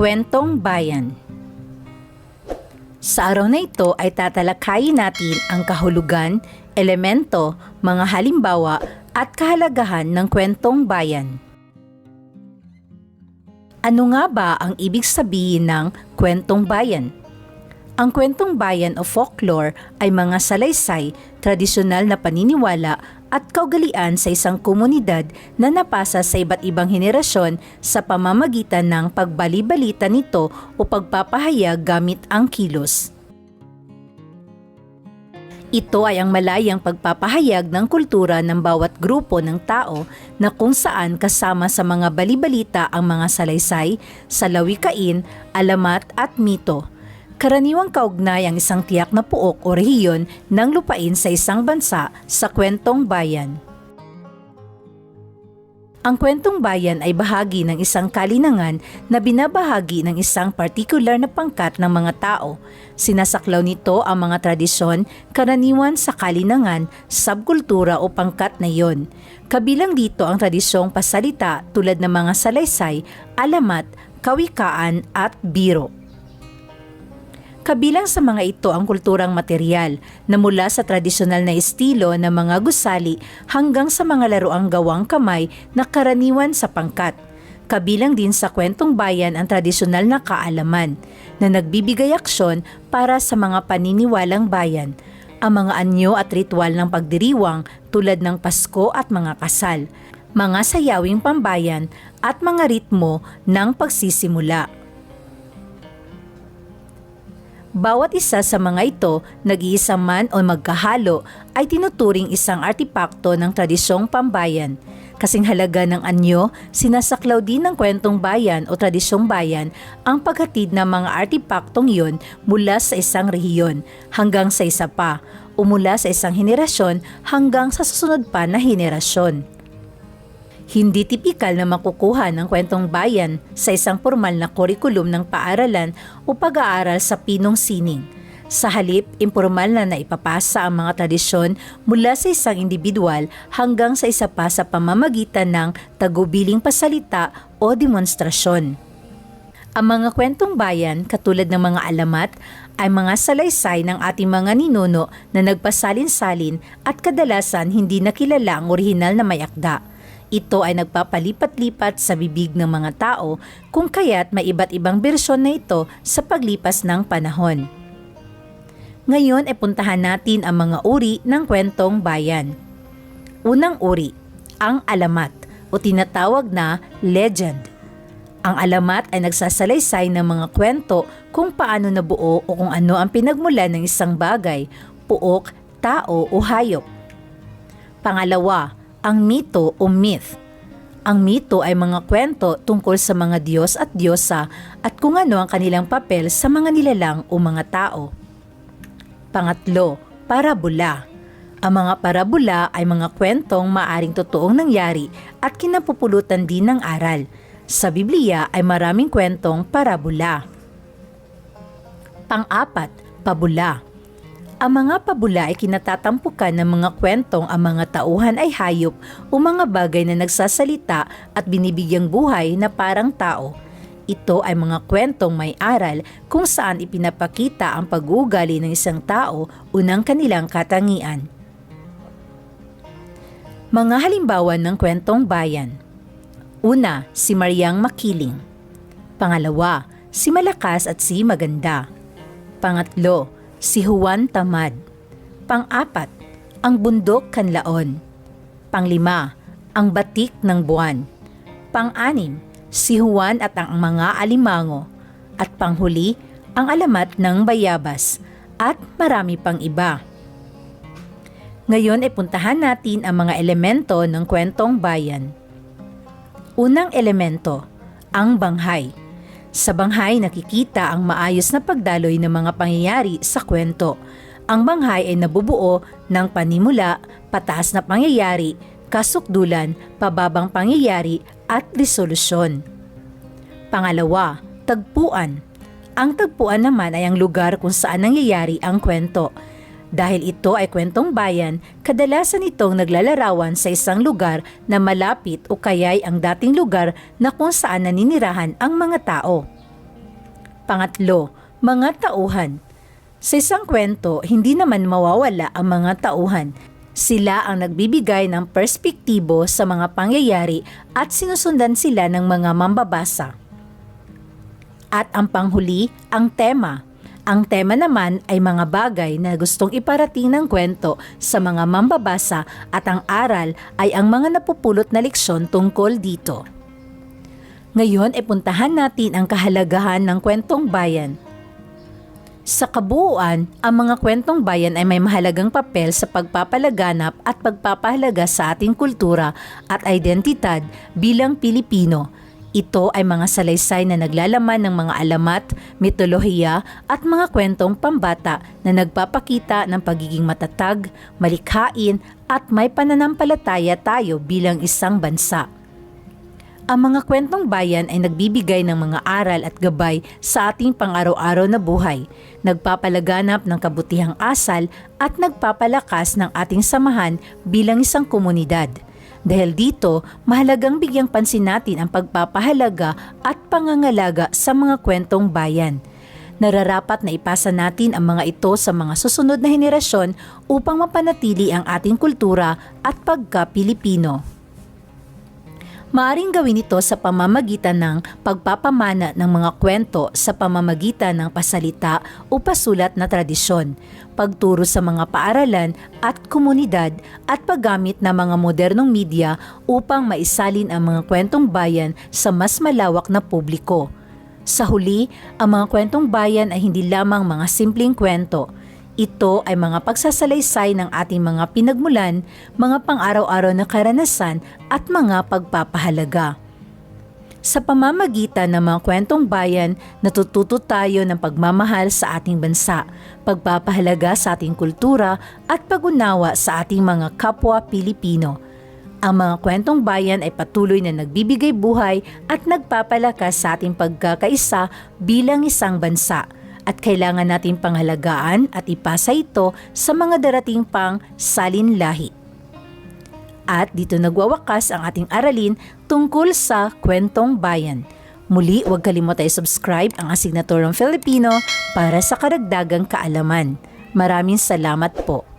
Kwentong Bayan Sa araw na ito ay tatalakayin natin ang kahulugan, elemento, mga halimbawa at kahalagahan ng kwentong bayan. Ano nga ba ang ibig sabihin ng kwentong bayan? Ang kwentong bayan o folklore ay mga salaysay, tradisyonal na paniniwala at kaugalian sa isang komunidad na napasa sa iba't ibang henerasyon sa pamamagitan ng pagbali-balita nito o pagpapahayag gamit ang kilos. Ito ay ang malayang pagpapahayag ng kultura ng bawat grupo ng tao na kung saan kasama sa mga balibalita ang mga salaysay, salawikain, alamat at mito. Karaniwang kaugnay ang isang tiyak na puok o rehiyon ng lupain sa isang bansa sa kwentong bayan. Ang kwentong bayan ay bahagi ng isang kalinangan na binabahagi ng isang partikular na pangkat ng mga tao. Sinasaklaw nito ang mga tradisyon, karaniwan sa kalinangan, subkultura o pangkat na iyon. Kabilang dito ang tradisyong pasalita tulad ng mga salaysay, alamat, kawikaan at biro. Kabilang sa mga ito ang kulturang material na mula sa tradisyonal na estilo ng mga gusali hanggang sa mga laruang gawang kamay na karaniwan sa pangkat. Kabilang din sa kwentong bayan ang tradisyonal na kaalaman na nagbibigay aksyon para sa mga paniniwalang bayan. Ang mga anyo at ritual ng pagdiriwang tulad ng Pasko at mga kasal, mga sayawing pambayan at mga ritmo ng pagsisimula. Bawat isa sa mga ito, nag-iisa man o magkahalo, ay tinuturing isang artipakto ng tradisyong pambayan. Kasing halaga ng anyo, sinasaklaw din ng kwentong bayan o tradisyong bayan ang paghatid ng mga artipaktong iyon mula sa isang rehiyon hanggang sa isa pa o mula sa isang henerasyon hanggang sa susunod pa na henerasyon. Hindi tipikal na makukuha ng kwentong bayan sa isang formal na kurikulum ng paaralan o pag-aaral sa pinong sining. Sa halip, impormal na naipapasa ang mga tradisyon mula sa isang individual hanggang sa isa pa sa pamamagitan ng tagubiling pasalita o demonstrasyon. Ang mga kwentong bayan, katulad ng mga alamat, ay mga salaysay ng ating mga ninuno na nagpasalin-salin at kadalasan hindi nakilala ang orihinal na may akda. Ito ay nagpapalipat-lipat sa bibig ng mga tao kung kaya't may iba't ibang bersyon na ito sa paglipas ng panahon. Ngayon ay puntahan natin ang mga uri ng kwentong bayan. Unang uri, ang alamat o tinatawag na legend. Ang alamat ay nagsasalaysay ng mga kwento kung paano nabuo o kung ano ang pinagmula ng isang bagay, puok, tao o hayop. Pangalawa, ang mito o myth. Ang mito ay mga kwento tungkol sa mga Diyos at Diyosa at kung ano ang kanilang papel sa mga nilalang o mga tao. Pangatlo, parabola. Ang mga parabola ay mga kwentong maaring totoong nangyari at kinapupulutan din ng aral. Sa Biblia ay maraming kwentong parabola. Pang-apat, pabula. Ang mga pabula ay kinatatampukan ng mga kwentong ang mga tauhan ay hayop o mga bagay na nagsasalita at binibigyang buhay na parang tao. Ito ay mga kwentong may aral kung saan ipinapakita ang pag-uugali ng isang tao o ng kanilang katangian. Mga halimbawa ng kwentong bayan. Una, si Mariang Makiling. Pangalawa, si Malakas at si Maganda. Pangatlo, si Juan Tamad. Pang-apat, ang bundok kanlaon. Panglima, ang batik ng buwan. Pang-anim, si Juan at ang mga alimango. At panghuli, ang alamat ng bayabas. At marami pang iba. Ngayon ay puntahan natin ang mga elemento ng kwentong bayan. Unang elemento, ang banghay. Sa banghay nakikita ang maayos na pagdaloy ng mga pangyayari sa kwento. Ang banghay ay nabubuo ng panimula, pataas na pangyayari, kasukdulan, pababang pangyayari at resolusyon. Pangalawa, tagpuan. Ang tagpuan naman ay ang lugar kung saan nangyayari ang kwento. Dahil ito ay kwentong bayan, kadalasan itong naglalarawan sa isang lugar na malapit o kaya'y ang dating lugar na kung saan naninirahan ang mga tao. Pangatlo, mga tauhan. Sa isang kwento, hindi naman mawawala ang mga tauhan. Sila ang nagbibigay ng perspektibo sa mga pangyayari at sinusundan sila ng mga mambabasa. At ang panghuli, ang tema. Ang tema naman ay mga bagay na gustong iparating ng kwento sa mga mambabasa at ang aral ay ang mga napupulot na leksyon tungkol dito. Ngayon ay puntahan natin ang kahalagahan ng kwentong bayan. Sa kabuuan, ang mga kwentong bayan ay may mahalagang papel sa pagpapalaganap at pagpapahalaga sa ating kultura at identidad bilang Pilipino. Ito ay mga salaysay na naglalaman ng mga alamat, mitolohiya at mga kwentong pambata na nagpapakita ng pagiging matatag, malikhain at may pananampalataya tayo bilang isang bansa. Ang mga kwentong bayan ay nagbibigay ng mga aral at gabay sa ating pang-araw-araw na buhay, nagpapalaganap ng kabutihang asal at nagpapalakas ng ating samahan bilang isang komunidad. Dahil dito, mahalagang bigyang pansin natin ang pagpapahalaga at pangangalaga sa mga kwentong bayan. Nararapat na ipasa natin ang mga ito sa mga susunod na henerasyon upang mapanatili ang ating kultura at pagka-Pilipino. Maaring gawin ito sa pamamagitan ng pagpapamana ng mga kwento sa pamamagitan ng pasalita o pasulat na tradisyon, pagturo sa mga paaralan at komunidad at paggamit ng mga modernong media upang maisalin ang mga kwentong bayan sa mas malawak na publiko. Sa huli, ang mga kwentong bayan ay hindi lamang mga simpleng kwento, ito ay mga pagsasalaysay ng ating mga pinagmulan, mga pang-araw-araw na karanasan at mga pagpapahalaga. Sa pamamagitan ng mga kwentong bayan, natututo tayo ng pagmamahal sa ating bansa, pagpapahalaga sa ating kultura at pagunawa sa ating mga kapwa Pilipino. Ang mga kwentong bayan ay patuloy na nagbibigay buhay at nagpapalakas sa ating pagkakaisa bilang isang bansa at kailangan nating pangalagaan at ipasa ito sa mga darating pang salinlahi. At dito nagwawakas ang ating aralin tungkol sa kwentong bayan. Muli, huwag kalimutay subscribe ang Asignaturang Filipino para sa karagdagang kaalaman. Maraming salamat po.